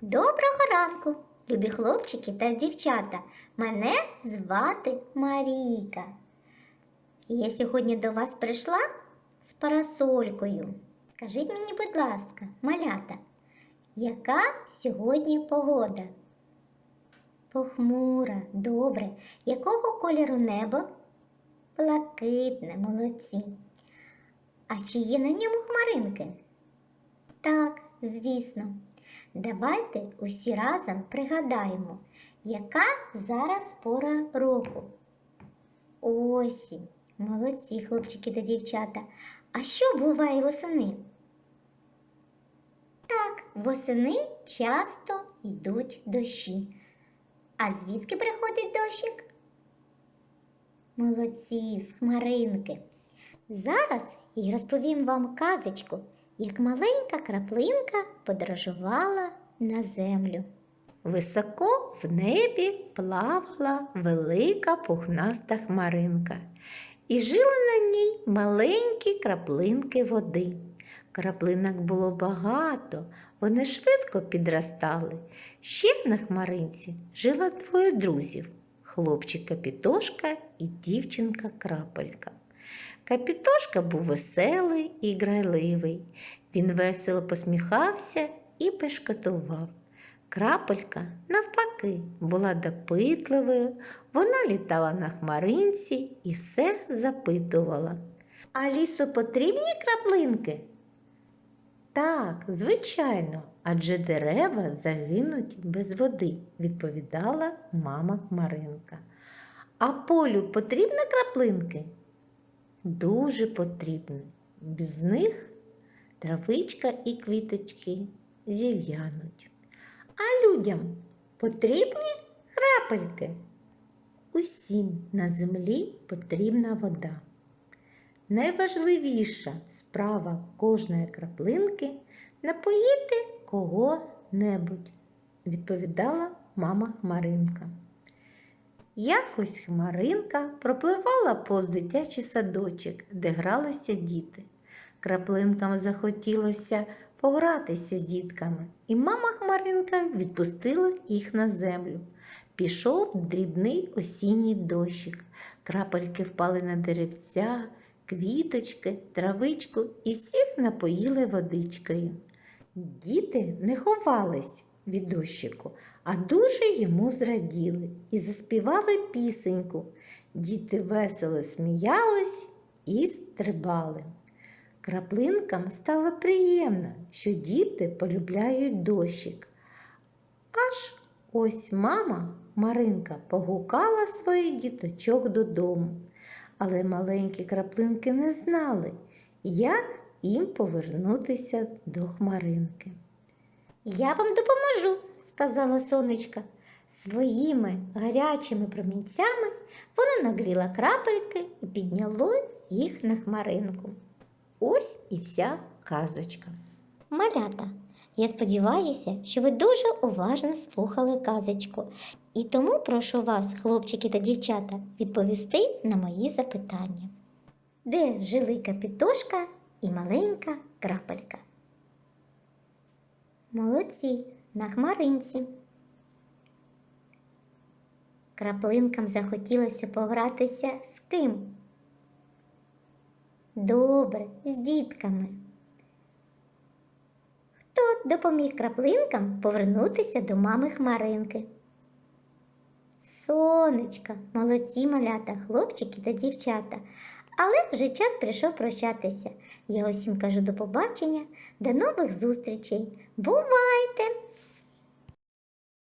Доброго ранку, любі хлопчики та дівчата. Мене звати Марійка. Я сьогодні до вас прийшла з парасолькою. Скажіть мені, будь ласка, малята, яка сьогодні погода? Похмура, добре. Якого кольору небо? Блакитне, молодці. А чи є на ньому хмаринки? Так, звісно. Давайте усі разом пригадаємо, яка зараз пора року. Осінь. Молодці, хлопчики та дівчата. А що буває восени? Так, восени часто йдуть дощі. А звідки приходить дощик? Молодці, з хмаринки. Зараз я розповім вам казочку, як маленька краплинка подорожувала на землю. Високо в небі плавала велика пухнаста хмаринка, і жили на ній маленькі краплинки води. Краплинок було багато, вони швидко підростали. Ще на хмаринці жило двоє друзів хлопчик Капітошка і дівчинка Крапелька. Капітошка був веселий і грайливий. Він весело посміхався і пешкотував. Крапелька, навпаки, була допитливою, вона літала на хмаринці і все запитувала. А лісу потрібні краплинки? Так, звичайно, адже дерева загинуть без води, відповідала мама Хмаринка. А полю потрібні краплинки? Дуже потрібно. Без них травичка і квіточки зів'януть. А людям потрібні крапельки. Усім на землі потрібна вода. Найважливіша справа кожної краплинки напоїти кого-небудь, відповідала мама Хмаринка. Якось Хмаринка пропливала повз дитячий садочок, де гралися діти. Краплинкам захотілося погратися з дітками, і мама Хмаринка відпустила їх на землю. Пішов дрібний осінній дощик. Крапельки впали на деревця, квіточки, травичку і всіх напоїли водичкою. Діти не ховались від дощику, а дуже йому зраділи і заспівали пісеньку. Діти весело сміялись і стрибали. Краплинкам стало приємно, що діти полюбляють дощик. Аж ось мама Маринка погукала своїх діточок додому, але маленькі краплинки не знали, як їм повернутися до хмаринки. Я вам допоможу, сказала сонечка. Своїми гарячими промінцями воно нагріло крапельки і підняло їх на хмаринку. Ось і вся казочка. Малята, я сподіваюся, що ви дуже уважно слухали казочку. І тому прошу вас, хлопчики та дівчата, відповісти на мої запитання. Де жили капітошка і маленька крапелька? Молодці, на хмаринці. Краплинкам захотілося погратися з ким? Добре, з дітками. Хто допоміг краплинкам повернутися до мами Хмаринки? Сонечка, молодці малята, хлопчики та дівчата. Але вже час прийшов прощатися. Я усім кажу до побачення, до нових зустрічей. Бувайте!